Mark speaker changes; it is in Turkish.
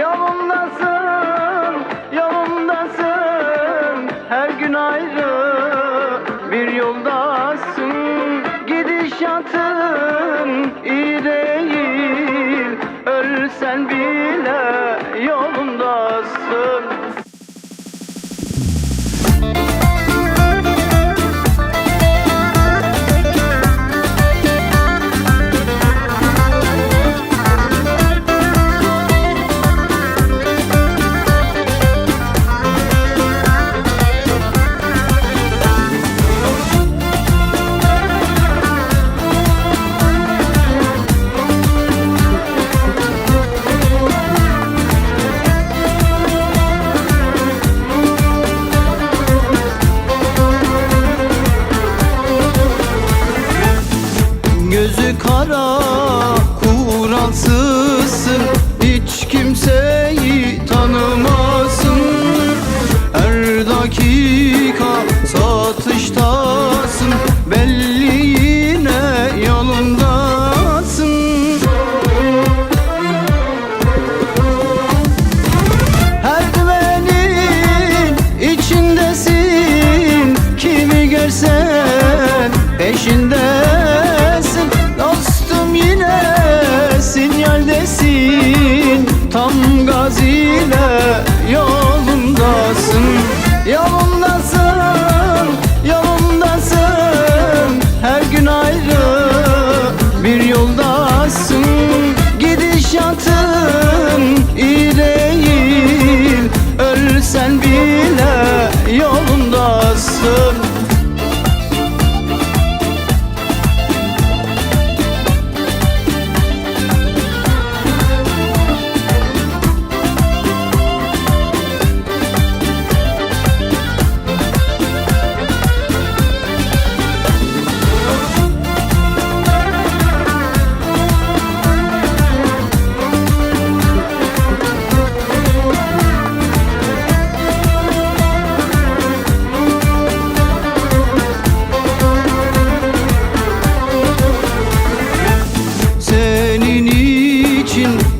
Speaker 1: Yolundasın, yolundasın. Her gün ayrı bir yoldasın. Gidişatın iyi değil. Ölsen bile yolundasın Gözü kara kuralsızsın Hiç kimseyi tanımasın. Her dakika satıştasın. Belli yine yolundasın. Her içindesin. Kimi görsen peşindesin sinyaldesin için